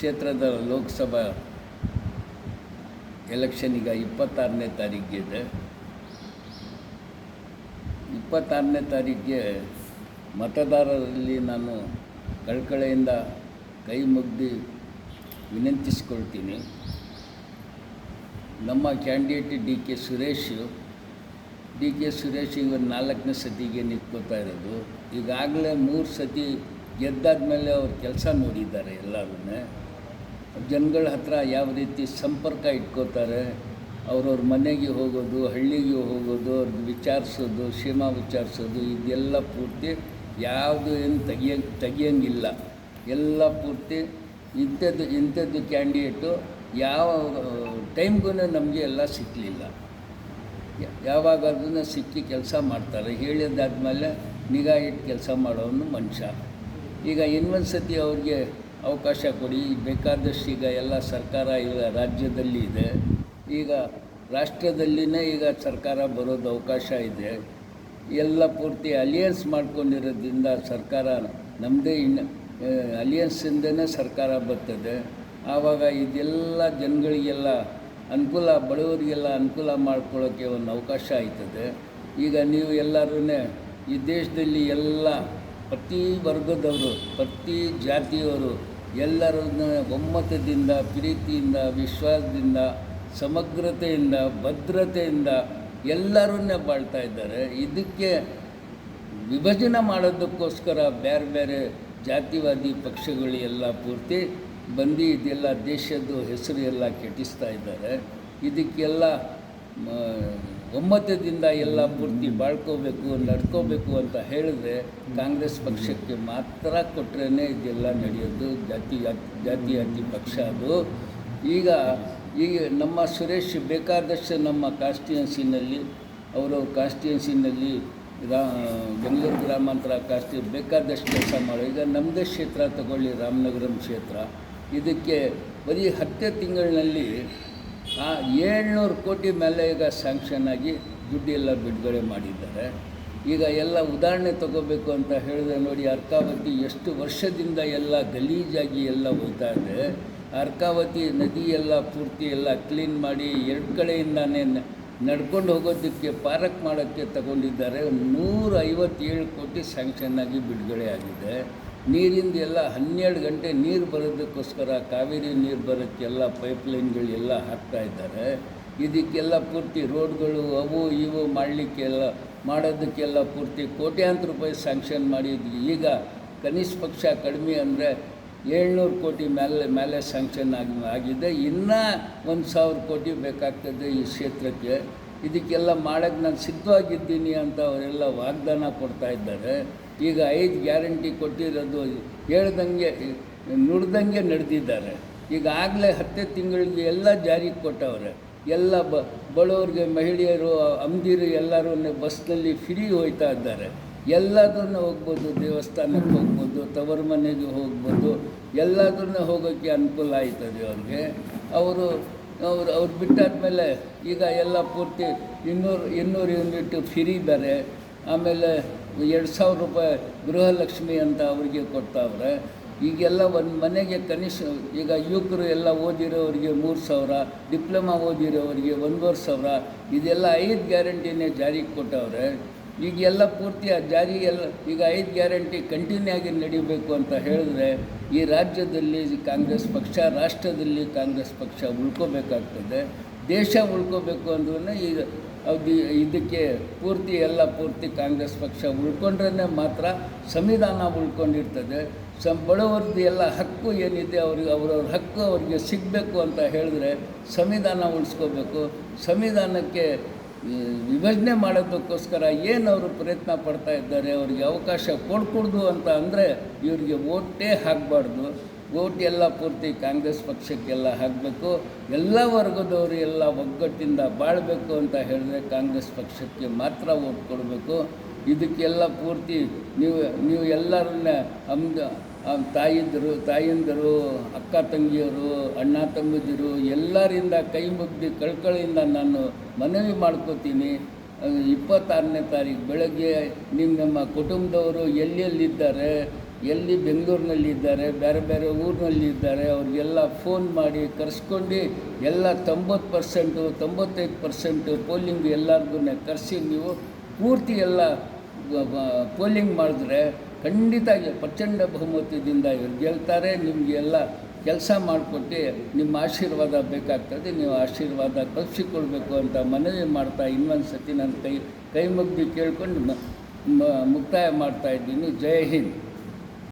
ಕ್ಷೇತ್ರದ ಲೋಕಸಭಾ ಎಲೆಕ್ಷನ್ ಈಗ ಇಪ್ಪತ್ತಾರನೇ ತಾರೀಕಿದೆ ಇಪ್ಪತ್ತಾರನೇ ತಾರೀಕಿಗೆ ಮತದಾರರಲ್ಲಿ ನಾನು ಕಳ್ಕಳೆಯಿಂದ ಕೈ ಮುಗ್ದು ವಿನಂತಿಸಿಕೊಳ್ತೀನಿ. ನಮ್ಮ candidate D K Suresh, D K Suresh ಇವರು ನಾಲ್ಕನೇ ಸತಿಗೆ ನಿಂತ್ಕೋತಾ ಇರೋದು. ಈಗಾಗಲೇ ಮೂರು ಸತಿ ಗೆದ್ದಾದ ಮೇಲೆ ಅವ್ರು ಕೆಲಸ ನೋಡಿದ್ದಾರೆ ಎಲ್ಲರೂ ಜನಗಳ ಹತ್ರ ಯಾವ ರೀತಿ ಸಂಪರ್ಕ ಇಟ್ಕೋತಾರೆ, ಅವ್ರವ್ರ ಮನೆಗೆ ಹೋಗೋದು, ಹಳ್ಳಿಗೆ ಹೋಗೋದು ಅವ್ರಿಗೆ ವಿಚಾರಿಸೋದು, ಕ್ಷೇಮ ವಿಚಾರಿಸೋದು, ಇದೆಲ್ಲ ಪೂರ್ತಿ ಯಾವುದು ಏನು ತೆಗಿಯ, ತೆಗಿಯಂಗಿಲ್ಲ. ಎಲ್ಲ ಪೂರ್ತಿ ಇಂಥದ್ದು ಇಂಥದ್ದು ಕ್ಯಾಂಡಿಡೇಟು ಯಾವ ಟೈಮ್ಗೂ ನಮಗೆ ಎಲ್ಲ ಸಿಕ್ಕಲಿಲ್ಲ ಯಾವಾಗ ಅದನ್ನು ಸಿಕ್ಕಿ ಕೆಲಸ ಮಾಡ್ತಾರೆ. ಹೇಳಿದಾದ್ಮೇಲೆ ನಿಗಾ ಇಟ್ಟು ಕೆಲಸ ಮಾಡೋನು ಮನುಷ್ಯ. ಈಗ ಇನ್ನೊಂದು ಸತಿ ಅವ್ರಿಗೆ ಅವಕಾಶ ಕೊಡಿ. ಬೇಕಾದಷ್ಟು ಈಗ ಎಲ್ಲ ಸರ್ಕಾರ ಈಗ ರಾಜ್ಯದಲ್ಲಿ ಇದೆ. ಈಗ ರಾಷ್ಟ್ರದಲ್ಲಿನೇ ಈಗ ಸರ್ಕಾರ ಬರೋದು ಅವಕಾಶ ಇದೆ. ಎಲ್ಲ ಪೂರ್ತಿ ಅಲಿಯನ್ಸ್ ಮಾಡ್ಕೊಂಡಿರೋದ್ರಿಂದ ಸರ್ಕಾರ ನಮ್ಮದೇ ಇನ್ನು ಅಲಿಯನ್ಸಿಂದನೇ ಸರ್ಕಾರ ಬರ್ತದೆ. ಆವಾಗ ಇದೆಲ್ಲ ಜನಗಳಿಗೆಲ್ಲ ಅನುಕೂಲ, ಬಡವರಿಗೆಲ್ಲ ಅನುಕೂಲ ಮಾಡ್ಕೊಳ್ಳೋಕ್ಕೆ ಒಂದು ಅವಕಾಶ ಆಯ್ತದೆ. ಈಗ ನೀವು ಎಲ್ಲರೂ ಈ ದೇಶದಲ್ಲಿ ಎಲ್ಲ ಪ್ರತಿ ವರ್ಗದವರು, ಪ್ರತಿ ಜಾತಿಯವರು ಎಲ್ಲರನ್ನ ಒಮ್ಮತದಿಂದ, ಪ್ರೀತಿಯಿಂದ, ವಿಶ್ವಾಸದಿಂದ, ಸಮಗ್ರತೆಯಿಂದ, ಭದ್ರತೆಯಿಂದ ಎಲ್ಲರನ್ನೇ ಬಾಳ್ತಾ ಇದ್ದಾರೆ. ಇದಕ್ಕೆ ವಿಭಜನೆ ಮಾಡೋದಕ್ಕೋಸ್ಕರ ಬೇರೆ ಬೇರೆ ಜಾತಿವಾದಿ ಪಕ್ಷಗಳು ಎಲ್ಲ ಪೂರ್ತಿ ಬಂದು ಇದೆಲ್ಲ ದೇಶದ್ದು ಹೆಸರು ಎಲ್ಲ ಕೆಟ್ಟಿಸ್ತಾ ಇದ್ದಾರೆ. ಇದಕ್ಕೆಲ್ಲ ಒಮ್ಮತದಿಂದ ಎಲ್ಲ ಪೂರ್ತಿ ಬಾಳ್ಕೋಬೇಕು, ನಡ್ಕೋಬೇಕು ಅಂತ ಹೇಳಿದ್ರೆ ಕಾಂಗ್ರೆಸ್ ಪಕ್ಷಕ್ಕೆ ಮಾತ್ರ ಕೊಟ್ರೇ ಇದೆಲ್ಲ ನಡೆಯೋದು, ಜಾತಿ ಜಾತಿ ಜಾತಿ ಪಕ್ಷ ಅದು. ಈಗ ಈಗ ನಮ್ಮ ಸುರೇಶ್ ಬೇಕಾದಷ್ಟು ನಮ್ಮ ಕಾನ್ಸ್ಟಿಟ್ಯೂನ್ಸಿನಲ್ಲಿ ಅವರು ಕಾನ್ಸ್ಟಿಟ್ಯೂನ್ಸಿನಲ್ಲಿ ರಾ, ಬೆಂಗಳೂರು ಗ್ರಾಮಾಂತರ ಕಾಸ್ಟಿ ಬೇಕಾದಷ್ಟು ಕೆಲಸ ಮಾಡೋ ಈಗ ನಮ್ಮದೇ ಕ್ಷೇತ್ರ ತಗೊಳ್ಳಿ, ರಾಮನಗರಂ ಕ್ಷೇತ್ರ. ಇದಕ್ಕೆ ಬರೀ ಹತ್ತೇ ತಿಂಗಳಿನಲ್ಲಿ ಆ ಏಳ್ನೂರು ಕೋಟಿ ಮೇಲೆ ಈಗ ಸ್ಯಾಂಕ್ಷನ್ ಆಗಿ ದುಡ್ಡು ಎಲ್ಲ ಬಿಡುಗಡೆ ಮಾಡಿದ್ದಾರೆ. ಈಗ ಎಲ್ಲ ಉದಾಹರಣೆ ತಗೋಬೇಕು ಅಂತ ಹೇಳಿದ್ರೆ ನೋಡಿ, ಅರ್ಕಾವತಿ ಎಷ್ಟು ವರ್ಷದಿಂದ ಎಲ್ಲ ಗಲೀಜಾಗಿ ಎಲ್ಲ ಹೋಗ್ತಾ ಇದೆ. ಅರ್ಕಾವತಿ ನದಿ ಎಲ್ಲ ಪೂರ್ತಿ ಎಲ್ಲ ಕ್ಲೀನ್ ಮಾಡಿ ಎರಡು ಕಡೆಯಿಂದಾನೇ ನಡ್ಕೊಂಡು ಹೋಗೋದಕ್ಕೆ, ಪಾರಕ್ ಮಾಡೋಕ್ಕೆ ತಗೊಂಡಿದ್ದಾರೆ. ನೂರ ಐವತ್ತೇಳು ಕೋಟಿ ಸ್ಯಾಂಕ್ಷನ್ ಆಗಿ ಬಿಡುಗಡೆ ಆಗಿದೆ. ನೀರಿಂದ ಎಲ್ಲ ಹನ್ನೆರಡು ಗಂಟೆ ನೀರು ಬರೋದಕ್ಕೋಸ್ಕರ ಕಾವೇರಿ ನೀರು ಬರೋಕ್ಕೆಲ್ಲ ಪೈಪ್ಲೈನ್ಗಳು ಹಾಕ್ತಾ ಇದ್ದಾರೆ. ಇದಕ್ಕೆಲ್ಲ ಪೂರ್ತಿ ರೋಡ್ಗಳು ಅವು ಇವು ಮಾಡಲಿಕ್ಕೆಲ್ಲ, ಮಾಡೋದಕ್ಕೆಲ್ಲ ಪೂರ್ತಿ ಕೋಟ್ಯಾಂತರ ರೂಪಾಯಿ ಸ್ಯಾಂಕ್ಷನ್ ಮಾಡಿದ್ವಿ. ಈಗ ಕನಿಷ್ಠ ಪಕ್ಷ ಕಡಿಮೆ ಅಂದರೆ ಏಳ್ನೂರು ಕೋಟಿ ಮೇಲೆ ಮೇಲೆ ಸ್ಯಾಂಕ್ಷನ್ ಆಗಿ, ಆಗಿದೆ. ಇನ್ನೂ ಒಂದು ಸಾವಿರ ಕೋಟಿ ಬೇಕಾಗ್ತದೆ ಈ ಕ್ಷೇತ್ರಕ್ಕೆ. ಇದಕ್ಕೆಲ್ಲ ಮಾಡೋಕ್ಕೆ ನಾನು ಸಿದ್ಧವಾಗಿದ್ದೀನಿ ಅಂತ ಅವರೆಲ್ಲ ವಾಗ್ದಾನ ಕೊಡ್ತಾ ಇದ್ದಾರೆ. ಈಗ ಐದು ಗ್ಯಾರಂಟಿ ಕೊಟ್ಟಿರೋದು, ಹೇಳ್ದಂಗೆ, ನುಡ್ದಂಗೆ ನಡೆದಿದ್ದಾರೆ. ಈಗಾಗಲೇ ಹತ್ತೇ ತಿಂಗಳಿಗೆ ಎಲ್ಲ ಜಾರಿಗೆ ಕೊಟ್ಟವ್ರೆ. ಎಲ್ಲ ಬ, ಬಡವ್ರಿಗೆ, ಮಹಿಳೆಯರು ಅಂದಿರು ಎಲ್ಲರೂ ಬಸ್ನಲ್ಲಿ ಫ್ರೀ ಹೋಯ್ತಾ ಇದ್ದಾರೆ. ಎಲ್ಲದನ್ನು ಹೋಗ್ಬೋದು, ದೇವಸ್ಥಾನಕ್ಕೆ ಹೋಗ್ಬೋದು, ತವರು ಮನೆಗೆ ಹೋಗ್ಬೋದು. ಎಲ್ಲದನ್ನು ಹೋಗೋಕ್ಕೆ ಅನುಕೂಲ ಆಯ್ತದೆ ಅವ್ರಿಗೆ. ಅವರು, ಅವ್ರು ಅವ್ರು ಬಿಟ್ಟಾದ್ಮೇಲೆ ಈಗ ಎಲ್ಲ ಪೂರ್ತಿ ಇನ್ನೂರು ಇನ್ನೂರು ಯೂನಿಟ್ ಫ್ರೀ ಇದ್ದಾರೆ ಆಮೇಲೆ ಎರಡು ಸಾವಿರ ರೂಪಾಯಿ ಗೃಹಲಕ್ಷ್ಮಿ ಅಂತ ಅವರಿಗೆ ಕೊಡ್ತಾವ್ರೆ. ಈಗೆಲ್ಲ ಒಂದು ಮನೆಗೆ ಕನಿಷ್ಠ, ಈಗ ಯುವಕರು ಎಲ್ಲ ಓದಿರೋರಿಗೆ ಮೂರು ಸಾವಿರ, ಡಿಪ್ಲೊಮಾ ಓದಿರೋರಿಗೆ ಒಂದೂವರೆ ಸಾವಿರ, ಇದೆಲ್ಲ ಐದು ಗ್ಯಾರಂಟಿನೇ ಜಾರಿಗೆ ಕೊಟ್ಟವ್ರೆ. ಈಗೆಲ್ಲ ಪೂರ್ತಿ ಆ ಜಾರಿ ಎಲ್ಲ, ಈಗ ಐದು ಗ್ಯಾರಂಟಿ ಕಂಟಿನ್ಯೂ ಆಗಿ ನಡೀಬೇಕು ಅಂತ ಹೇಳಿದ್ರೆ ಈ ರಾಜ್ಯದಲ್ಲಿ ಕಾಂಗ್ರೆಸ್ ಪಕ್ಷ, ರಾಷ್ಟ್ರದಲ್ಲಿ ಕಾಂಗ್ರೆಸ್ ಪಕ್ಷ ಉಳ್ಕೋಬೇಕಾಗ್ತದೆ. ದೇಶ ಉಳ್ಕೋಬೇಕು ಅಂದ್ರೂ ಈಗ ಅದು ಇದಕ್ಕೆ ಪೂರ್ತಿ ಎಲ್ಲ ಪೂರ್ತಿ ಕಾಂಗ್ರೆಸ್ ಪಕ್ಷ ಉಳ್ಕೊಂಡ್ರೇ ಮಾತ್ರ ಸಂವಿಧಾನ ಉಳ್ಕೊಂಡಿರ್ತದೆ. ಸಂ ಎಲ್ಲ ಹಕ್ಕು ಏನಿದೆ ಅವ್ರಿಗೆ, ಅವ್ರವ್ರ ಹಕ್ಕು ಅವ್ರಿಗೆ ಸಿಗಬೇಕು ಅಂತ ಹೇಳಿದ್ರೆ ಸಂವಿಧಾನ ಉಳಿಸ್ಕೋಬೇಕು. ಸಂವಿಧಾನಕ್ಕೆ ವಿಭಜನೆ ಮಾಡೋದಕ್ಕೋಸ್ಕರ ಏನು ಅವರು ಪ್ರಯತ್ನ ಪಡ್ತಾ ಇದ್ದಾರೆ, ಅವ್ರಿಗೆ ಅವಕಾಶ ಕೊಡ್ಕೊಡ್ದು ಅಂತ ಅಂದರೆ ಇವರಿಗೆ ಓಟೇ ಹಾಕಬಾರ್ದು. ಓಟ್ ಎಲ್ಲ ಪೂರ್ತಿ ಕಾಂಗ್ರೆಸ್ ಪಕ್ಷಕ್ಕೆಲ್ಲ ಹಾಕಬೇಕು ಎಲ್ಲ ವರ್ಗದವರು ಎಲ್ಲ ಒಗ್ಗಟ್ಟಿಂದ ಬಾಳಬೇಕು ಅಂತ ಹೇಳಿದ್ರೆ ಕಾಂಗ್ರೆಸ್ ಪಕ್ಷಕ್ಕೆ ಮಾತ್ರ ಓಟ್ ಕೊಡಬೇಕು. ಇದಕ್ಕೆಲ್ಲ ಪೂರ್ತಿ ನೀವು ನೀವು ಎಲ್ಲರನ್ನ ಅಮ್ದು ತಾಯಂದಿರು, ತಾಯಿದ್ರು, ಅಕ್ಕ ತಂಗಿಯರು, ಅಣ್ಣ ತಮ್ಮದಿರು ಎಲ್ಲರಿಂದ ಕೈ ಮುಗ್ದು ಕಳ್ಕಳಿಯಿಂದ ನಾನು ಮನವಿ ಮಾಡ್ಕೋತೀನಿ. ಇಪ್ಪತ್ತಾರನೇ ತಾರೀಕು ಬೆಳಗ್ಗೆ ನಿಮ್ಮ ನಮ್ಮ ಕುಟುಂಬದವರು ಎಲ್ಲೆಲ್ಲಿದ್ದಾರೆ ಎಲ್ಲಿ ಬೆಂಗಳೂರಿನಲ್ಲಿ ಇದ್ದಾರೆ, ಬೇರೆ ಬೇರೆ ಊರಿನಲ್ಲಿ ಇದ್ದಾರೆ, ಅವ್ರಿಗೆಲ್ಲ ಫೋನ್ ಮಾಡಿ ಕರೆಸ್ಕೊಂಡು ಎಲ್ಲ ತೊಂಬತ್ತು ಪರ್ಸೆಂಟು ತೊಂಬತ್ತೈದು ಪರ್ಸೆಂಟು ಪೋಲಿಂಗ್ ಎಲ್ಲರಿಗೂ ಕರೆಸಿ ನೀವು ಪೂರ್ತಿ ಎಲ್ಲ ಪೋಲಿಂಗ್ ಮಾಡಿದ್ರೆ ಖಂಡಿತ ಪ್ರಚಂಡ ಬಹುಮತದಿಂದ ಇವ್ರು ಗೆಲ್ತಾರೆ ನಿಮಗೆಲ್ಲ ಕೆಲಸ ಮಾಡಿಕೊಟ್ಟು ನಿಮ್ಮ ಆಶೀರ್ವಾದ ಬೇಕಾಗ್ತದೆ, ನೀವು ಆಶೀರ್ವಾದ ಕಲ್ಪಿಸಿಕೊಳ್ಬೇಕು ಅಂತ ಮನವಿ ಮಾಡ್ತಾ ಇನ್ನೊಂದು ಸತಿ ನನ್ನ ಕೈ ಕೈ ಕೇಳ್ಕೊಂಡು ಮುಕ್ತಾಯ ಮಾಡ್ತಾ ಇದ್ದೀನಿ. ಜೈ ಹಿಂದ್.